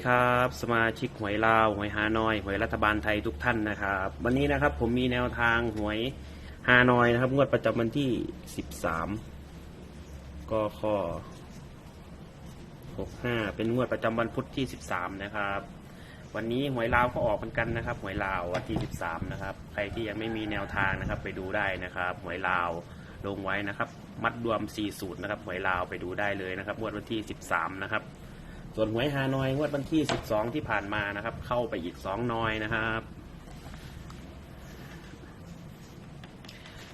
สดีครับ สมาชิกหวยลาวหวยฮานอยหวยรัฐบาลไทยทุกท่านนะครับ วันนี้นะครับผมมีแนวทางหวยฮานอยนะครับ งวดประจำวันที่ 13กข65 เป็นงวดประจำวันพุธที่ 13 นะครับ วันนี้หวยลาวก็ออกเหมือนกันนะครับ หวยลาววันที่ 13 นะครับ ใครที่ยังไม่มีแนวทางนะครับ ไปดูได้นะครับหวยลาวลงไว้นะครับ มัดรวม4สูตรนะครับหวยลาวไปดูได้เลยนะครับงวดวันที่ 13 นะครับ ส่วนหวยฮานอยงวดวันที่ 12 ที่ผ่านมานะครับ เข้าไปอีก 2 นอยนะครับ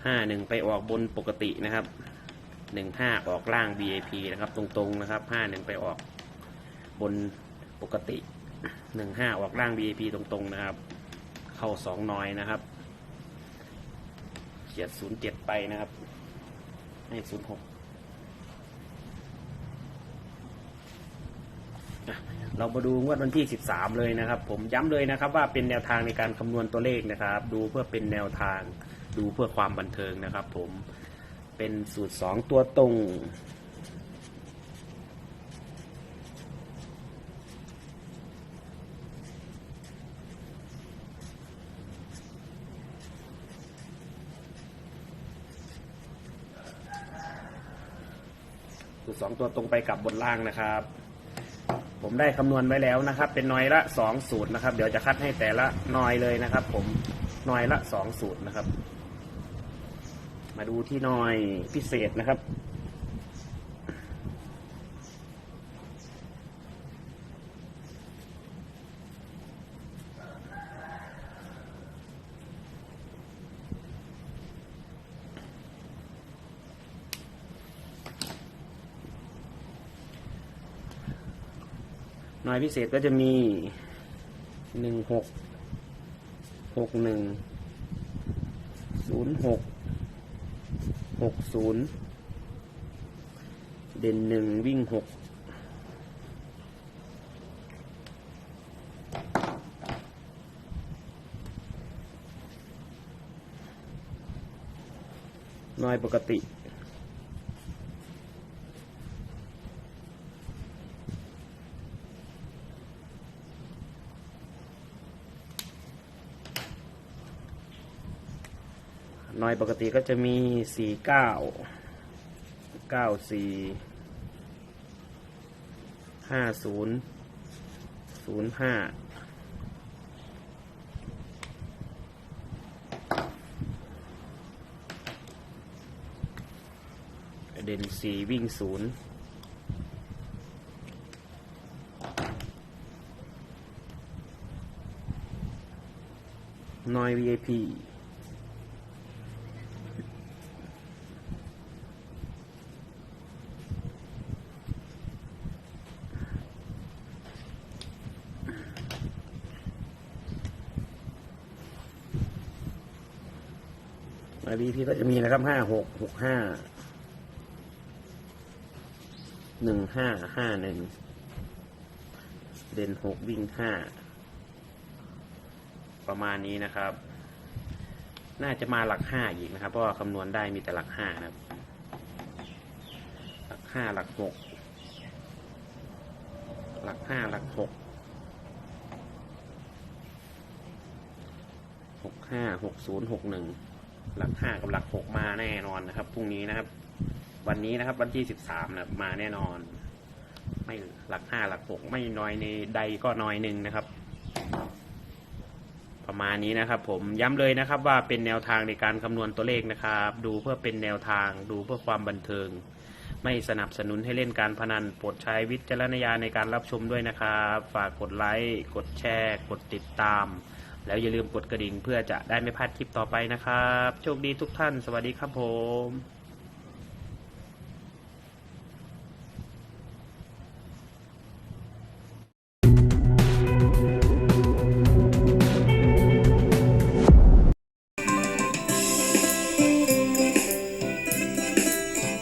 51ไปออกบนปกตินะครับ 15 ออกล่าง BAP นะครับ ตรงๆนะครับ 51ไปออกบนปกติ 15 ออกล่าง BAP ตรงๆนะครับ เข้า 2 นอยนะครับเขียด07 ไปนะครับให้06 เรามาดูงวดวันที่ 13 เลยนะครับ ผมย้ำเลยนะครับ ว่าเป็นแนวทางในการคำนวณตัวเลขนะครับ ดูเพื่อเป็นแนวทางดูเพื่อความบันเทิงนะครับ ผมเป็นสูตร 2 ตัวตรงสูตร2ตัวตรงไปกับบนล่างนะครับ ผมได้คำนวณไว้แล้วนะครับ เป็นหน้อยละสองสูตรนะครับ เดี๋ยวจะคัดให้แต่ละหน้อยเลยนะครับ ผมหน้อยละสองสูตรนะครับ มาดูที่หน้อยพิเศษนะครับ น่วยพิเศษก็จะมีหนึ่งหกหกหนึ่งศูนย์หกหกศูนย์เด่นหนึ่งวิ่งหกน่วยปกติ หน่อยปกติก็จะมีสี่เก้าเก้าสี่ห้าศูนย์ศูนย์ห้าเด่นสี่วิ่งศูนย์นอย VIP มาบีพีก็จะมีนะครับห้าหกหกห้าหนึ่งห้าห้าหนึ่งเด่นหกวิ่งห้าประมาณนี้นะครับ น่าจะมาหลักห้าอีกนะครับ เพราะว่าคำนวณได้มีแต่หลักห้านะครับ หลักห้าหลักหกหลักห้าหลักหกหกห้าหกศูนย์หกหนึ่ง หลักห้ากับหลักหกมาแน่นอนนะครับพรุ่งนี้นะครับ วันนี้นะครับ วันที่สิบสามนะมาแน่นอน ไม่หลักห้าหลักหกไม่น้อยในใดก็น้อยหนึ่งนะครับ ประมาณนี้นะครับ ผมย้ำเลยนะครับ ว่าเป็นแนวทางในการคำนวณตัวเลขนะครับ ดูเพื่อเป็นแนวทางดูเพื่อความบันเทิง ไม่สนับสนุนให้เล่นการพนันโปรดใช้วิจารณญาณในการรับชมด้วยนะครับ ฝากกดไลค์กดแชร์ กดติดตาม แล้วอย่าลืมกดกระดิ่งเพื่อจะได้ไม่พลาดคลิปต่อไปนะครับ โชคดีทุกท่าน สวัสดีครับผม